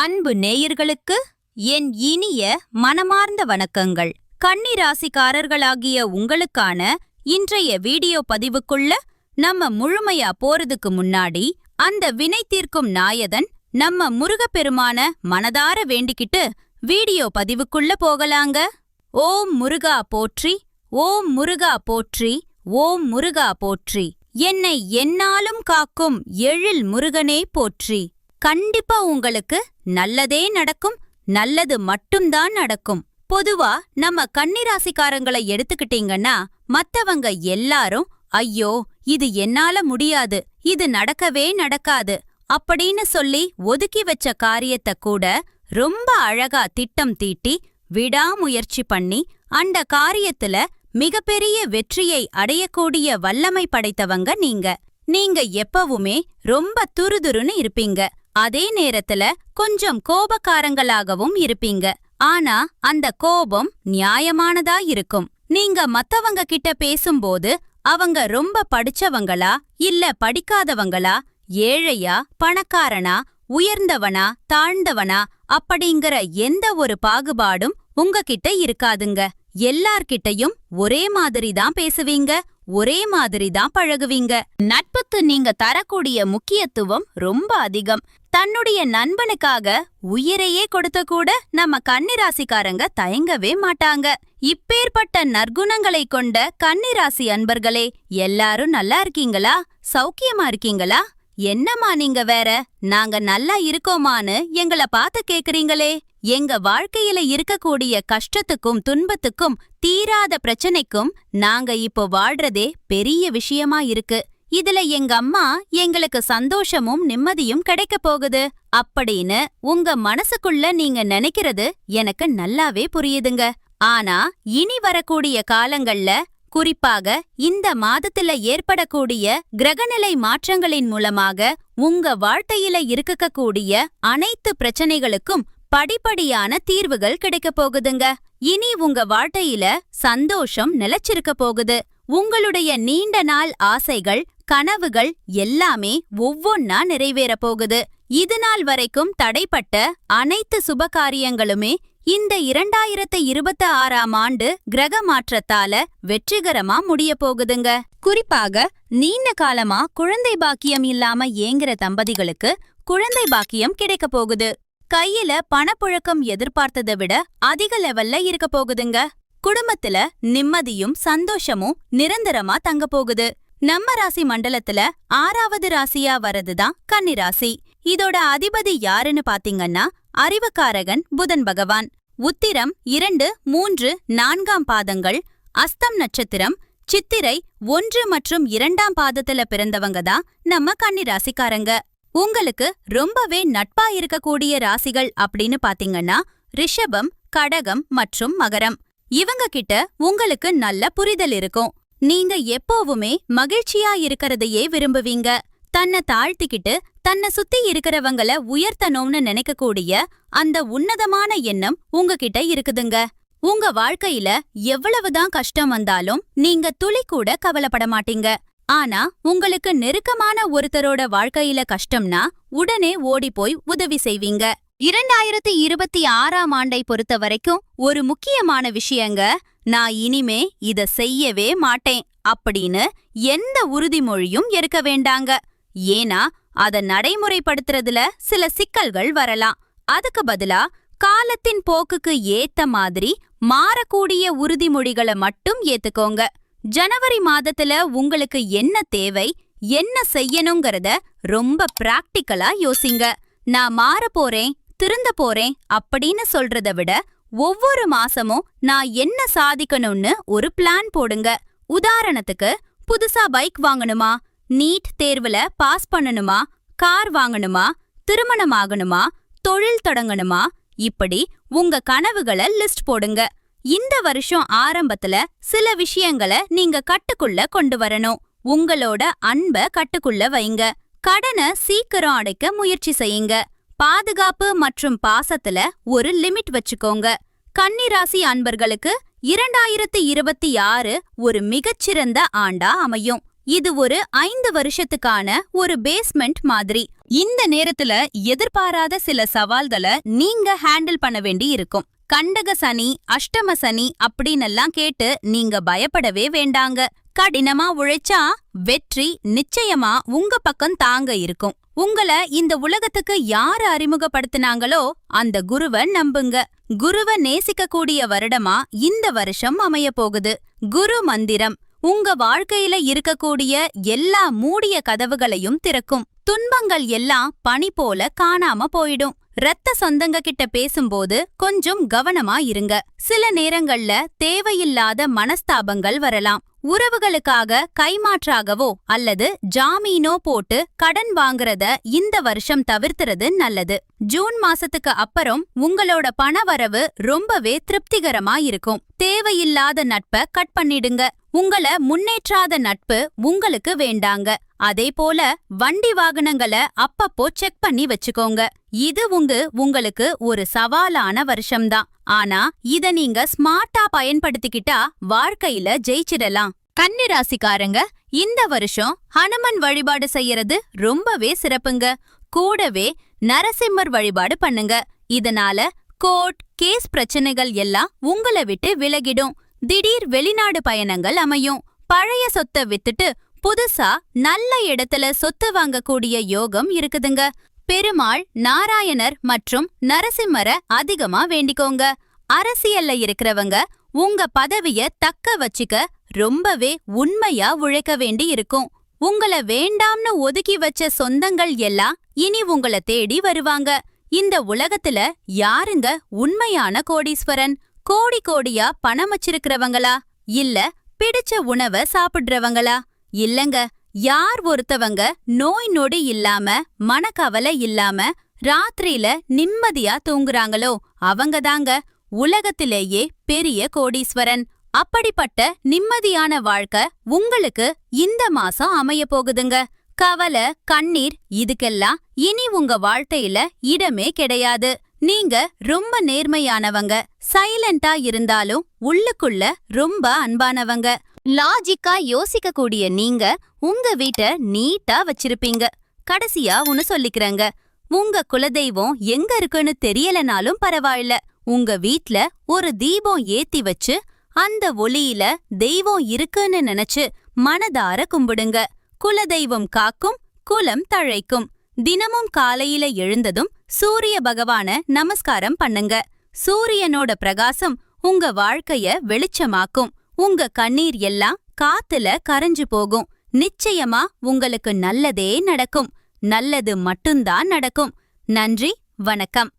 அன்பு நேயர்களுக்கு என் இனிய மனமார்ந்த வணக்கங்கள். கன்னி ராசிக்காரர்களாகிய உங்களுக்கான இன்றைய வீடியோ பதிவுக்குள்ள நம்ம முழுமையா போறதுக்கு முன்னாடி அந்த வினை தீர்க்கும் நாயதன் நம்ம முருகப்பெருமான மனதார வேண்டிக்கிட்டு வீடியோ பதிவுக்குள்ள போகலாங்க. ஓம் முருகா போற்றி ஓம் முருகா போற்றி ஓம் முருகா போற்றி. என்னை என்னாலும் காக்கும் எழில் முருகனே போற்றி. கண்டிப்பா உங்களுக்கு நல்லதே நடக்கும் நல்லது மட்டும்தான் நடக்கும். பொதுவா நம்ம கன்னிராசிக்காரங்களை எடுத்துக்கிட்டீங்கன்னா மத்தவங்க எல்லாரும் ஐயோ இது என்னால முடியாது இது நடக்கவே நடக்காது அப்படின்னு சொல்லி ஒதுக்கி வச்ச காரியத்தை கூட ரொம்ப அழகா திட்டம் தீட்டி விடாமுயற்சி பண்ணி அந்த காரியத்துல மிகப்பெரிய வெற்றியை அடையக்கூடிய வல்லமை படைத்தவங்க நீங்க. நீங்க எப்பவுமே ரொம்ப துருதுருன்னு இருப்பீங்க. அதே நேரத்துல கொஞ்சம் கோபக்காரங்களாகவும் இருப்பீங்க. ஆனா அந்த கோபம் நியாயமானதா இருக்கும். நீங்க மத்தவங்க கிட்ட பேசும்போது அவங்க ரொம்ப படிச்சவங்களா இல்ல படிக்காதவங்களா ஏழையா பணக்காரனா உயர்ந்தவனா தாழ்ந்தவனா அப்படிங்கிற எந்த ஒரு பாகுபாடும் உங்ககிட்ட இருக்காதுங்க. எல்லார்கிட்டயும் ஒரே மாதிரி தான் பேசுவீங்க ஒரே மாதிரி தான் பழகுவீங்க. நட்புக்கு நீங்க தரக்கூடிய முக்கியத்துவம் ரொம்ப அதிகம். தன்னுடைய நண்பனுக்காக உயிரையே கொடுத்த கூட நம்ம கன்னிராசிக்காரங்க தயங்கவே மாட்டாங்க. இப்பேற்பட்ட நற்குணங்களை கொண்ட கன்னிராசி அன்பர்களே எல்லாரும் நல்லா இருக்கீங்களா? சௌக்கியமா இருக்கீங்களா? என்னம்மா நீங்க வேற? நாங்க நல்லா இருக்கோமான்னு எங்கள பார்த்து கேக்குறீங்களே. எங்க வாழ்க்கையில இருக்கக்கூடிய கஷ்டத்துக்கும் துன்பத்துக்கும் தீராத பிரச்சனைக்கும் நாங்க இப்போ வாழ்றதே பெரிய விஷயமா இருக்கு. இதுல எங்க அம்மா எங்களுக்கு சந்தோஷமும் நிம்மதியும் கிடைக்க போகுது. அப்படின்னு உங்க மனசுக்குள்ள நீங்க நினைக்கிறது எனக்கு நல்லாவே புரியுதுங்க. ஆனா இனி வரக்கூடிய காலங்கள்ல குறிப்பாக இந்த மாதத்துல ஏற்படக்கூடிய கிரகநிலை மாற்றங்களின் மூலமாக உங்க வாழ்க்கையில இருக்கக்கூடிய அனைத்து பிரச்சனைகளுக்கும் படிப்படியான தீர்வுகள் கிடைக்க போகுதுங்க. இனி உங்க வாழ்க்கையில சந்தோஷம் நிலைச்சிருக்க போகுது. உங்களுடைய நீண்ட நாள் ஆசைகள் கனவுகள் எல்லாமே ஒவ்வொன்னா நிறைவேற போகுது. இது நாள் வரைக்கும் தடைப்பட்ட அனைத்து சுபகாரியங்களுமே இந்த இரண்டாயிரத்து இருபத்தி ஆறாம் ஆண்டு கிரக மாற்றத்தால வெற்றிகரமா முடிய போகுதுங்க. குறிப்பாக நீண்ட காலமா குழந்தை பாக்கியம் இல்லாம ஏங்குற தம்பதிகளுக்கு குழந்தை பாக்கியம் கிடைக்க போகுது. கையில பணப்புழக்கம் எதிர்பார்த்ததை விட அதிக லெவல்ல இருக்க போகுதுங்க. குடும்பத்துல நிம்மதியும் சந்தோஷமும் நிரந்தரமா தங்க போகுது. நம்ம ராசி மண்டலத்துல ஆறாவது ராசியா வரதுதான் கன்னிராசி இதோட அதிபதி யாருன்னு பாத்தீங்கன்னா அறிவுக்காரகன் புதன் பகவான். உத்திரம் இரண்டு மூன்று நான்காம் பாதங்கள் அஸ்தம் நட்சத்திரம் சித்திரை ஒன்று மற்றும் இரண்டாம் பாதத்துல பிறந்தவங்க தான் நம்ம கன்னிராசிக்காரங்க உங்களுக்கு ரொம்பவே நட்பா இருக்கக்கூடிய ராசிகள் அப்படின்னு பாத்தீங்கன்னா ரிஷபம் கடகம் மற்றும் மகரம். இவங்க கிட்ட உங்களுக்கு நல்ல புரிதல் இருக்கும். நீங்க எப்போவுமே மகிழ்ச்சியா இருக்கறதையே விரும்புவீங்க. தன்னை தாழ்த்திக்கிட்டு தன்னை சுத்தி இருக்கிறவங்கள உயர்த்தணும்னு நினைக்கக்கூடிய அந்த உன்னதமான எண்ணம் உங்ககிட்ட இருக்குதுங்க. உங்க வாழ்க்கையில எவ்வளவுதான் கஷ்டம் வந்தாலும் நீங்க துளி கூட கவலைப்பட மாட்டீங்க. ஆனா உங்களுக்கு நெருக்கமான ஒருத்தரோட வாழ்க்கையில கஷ்டம்னா உடனே ஓடிப்போய் உதவி செய்வீங்க. இரண்டாயிரத்தி இருபத்தி ஆறாம் ஆண்டை பொறுத்த வரைக்கும் ஒரு முக்கியமான விஷயங்க நான் இனிமே இத செய்யவே மாட்டேன் அப்படின்னு எந்த உறுதிமொழியும் இருக்க வேண்டாங்க. ஏன்னா அத நடைமுறைப்படுத்துறதுல சில சிக்கல்கள் வரலாம். அதுக்கு பதிலா காலத்தின் போக்குக்கு ஏத்த மாதிரி மாறக்கூடிய உறுதிமொழிகளை மட்டும் ஏத்துக்கோங்க. ஜனவரி மாதத்துல உங்களுக்கு என்ன தேவை என்ன செய்யணுங்கிறத ரொம்ப பிராக்டிக்கலா யோசிங்க. நான் மாற போறேன் திருந்த போறேன் அப்படின்னு சொல்றத விட ஒவ்வொரு மாசமும் நான் என்ன சாதிக்கணும்னு ஒரு பிளான் போடுங்க. உதாரணத்துக்கு புதுசா பைக் வாங்கணுமா? நீட் தேர்வுல பாஸ் பண்ணணுமா? கார் வாங்கணுமா? திருமணம் ஆகணுமா? தொழில் தொடங்கணுமா? இப்படி உங்க கனவுகளை லிஸ்ட் போடுங்க. இந்த வருஷம் ஆரம்பத்துல சில விஷயங்களை நீங்க கட்டுக்குள்ள கொண்டு வரணும். உங்களோட அன்ப கட்டுக்குள்ள வைங்க. கடனை சீக்கிரம் அடைக்க முயற்சி செய்யுங்க. பாதுகாப்பு மற்றும் பாசத்துல ஒரு லிமிட் வச்சுக்கோங்க. கன்னிராசி அன்பர்களுக்கு இரண்டாயிரத்து இருபத்தி ஆறு ஒரு மிகச்சிறந்த ஆண்டா அமையும். இது ஒரு ஐந்து வருஷத்துக்கான ஒரு பேஸ்மெண்ட் மாதிரி. இந்த நேரத்துல எதிர்பாராத சில சவால்களை நீங்க ஹேண்டில் பண்ண வேண்டி இருக்கும். கண்டக சனி அஷ்டம சனி அப்படின்னெல்லாம் கேட்டு நீங்க பயப்படவே வேண்டாங்க. கடினமா உழைச்சா வெற்றி நிச்சயமா உங்க பக்கம் தாங்க இருக்கும். உங்கள இந்த உலகத்துக்கு யாரு அறிமுகப்படுத்தினாங்களோ அந்த குருவ நம்புங்க. குருவ நேசிக்கக்கூடிய வருடமா இந்த வருஷம் அமைய போகுது. குரு மந்திரம். உங்க வாழ்க்கையில இருக்கக்கூடிய எல்லா மூடிய கதவுகளையும் திறக்கும். துன்பங்கள் எல்லாம் பனி போல காணாம போயிடும். ரத்த சொந்தங்க கிட்ட பேசும்போது கொஞ்சம் கவனமா இருங்க. சில நேரங்கள்ல தேவையில்லாத மனஸ்தாபங்கள் வரலாம். உறவுகளுக்காக கைமாற்றாகவோ அல்லது ஜாமீனோ போட்டு கடன் வாங்குறத இந்த வருஷம் தவிர்த்துறது நல்லது. ஜூன் மாசத்துக்கு அப்புறம் உங்களோட பணவரவு ரொம்பவே திருப்திகரமா இருக்கும் தேவையில்லாத நட்ப கட் பண்ணிடுங்க. உங்கள முன்னேற்றாத நட்பு உங்களுக்கு வேண்டாங்க. அதே போல வண்டி வாகனங்களை அப்பப்போ செக் பண்ணி வச்சுக்கோங்க. இது உங்க உங்களுக்கு ஒரு சவாலான வருஷம்தான். ஆனா இத நீங்க ஸ்மார்ட்டா பயன்படுத்திக்கிட்டா வாழ்க்கையில ஜெயிச்சிடலாம். கன்னிராசிக்காரங்க இந்த வருஷம் ஹனுமன் வழிபாடு செய்யறது ரொம்பவே சிறப்புங்க. கூடவே நரசிம்மர் வழிபாடு பண்ணுங்க. இதனால கோர்ட் கேஸ் பிரச்சனைகள் எல்லாம் உங்களை விட்டு விலகிடும். திடீர் வெளிநாடு பயணங்கள் அமையும். பழைய சொத்தை வித்துட்டு புதுசா நல்ல இடத்துல சொத்து வாங்கக்கூடிய யோகம் இருக்குதுங்க. பெருமாள் நாராயணர் மற்றும் நரசிம்மர அதிகமா வேண்டிக்கோங்க. அரசியல்ல இருக்கிறவங்க உங்க பதவிய தக்க வச்சுக்க ரொம்பவே உண்மையா உழைக்க வேண்டி இருக்கும். உங்கள வேண்டாம்னு ஒதுக்கி வச்ச சொந்தங்கள் எல்லாம் இனி உங்கள தேடி வருவாங்க. இந்த உலகத்துல யாருங்க உண்மையான கோடீஸ்வரன்? கோடி கோடியா பணம் வச்சிருக்கிறவங்களா? இல்ல பிடிச்ச உணவ சாப்பிடுறவங்களா? இல்லங்க யார் ஒருத்தவங்க நோய் நொடி இல்லாம மனக்கவலை இல்லாம ராத்திரியில நிம்மதியா தூங்குறாங்களோ அவங்கதாங்க உலகத்திலேயே பெரிய கோடீஸ்வரன். அப்படிப்பட்ட நிம்மதியான வாழ்க்கை உங்களுக்கு இந்த மாசம் அமைய போகுதுங்க. கவலை கண்ணீர் இதுக்கெல்லாம் இனி உங்க வாழ்க்கையில இடமே கிடையாது. நீங்க ரொம்ப நேர்மையானவங்க சைலண்டா இருந்தாலும் உள்ளுக்குள்ள ரொம்ப அன்பானவங்க. லாஜிக்கா யோசிக்க கூடிய நீங்க உங்க வீட்ட நீட்டா வச்சிருப்பீங்க. கடைசியா ஒன்னு சொல்லிக்கிறேங்க. உங்க குலதெய்வம் எங்க இருக்குன்னு தெரியலனாலும் பரவாயில்ல. உங்க வீட்ல ஒரு தீபம் ஏத்தி வச்சு அந்த ஒளியில தெய்வம் இருக்குன்னு நினைச்சு மனதார கும்பிடுங்க. குலதெய்வம் காக்கும் குலம் தழைக்கும். தினமும் காலையில எழுந்ததும் சூரிய பகவான நமஸ்காரம் பண்ணுங்க. சூரியனோட பிரகாசம் உங்க வாழ்க்கைய வெளிச்சமாக்கும். உங்க கண்ணீர் எல்லாம் காத்துல கரைஞ்சு போகும். நிச்சயமா உங்களுக்கு நல்லதே நடக்கும். நல்லது மட்டும்தான் நடக்கும். நன்றி வணக்கம்.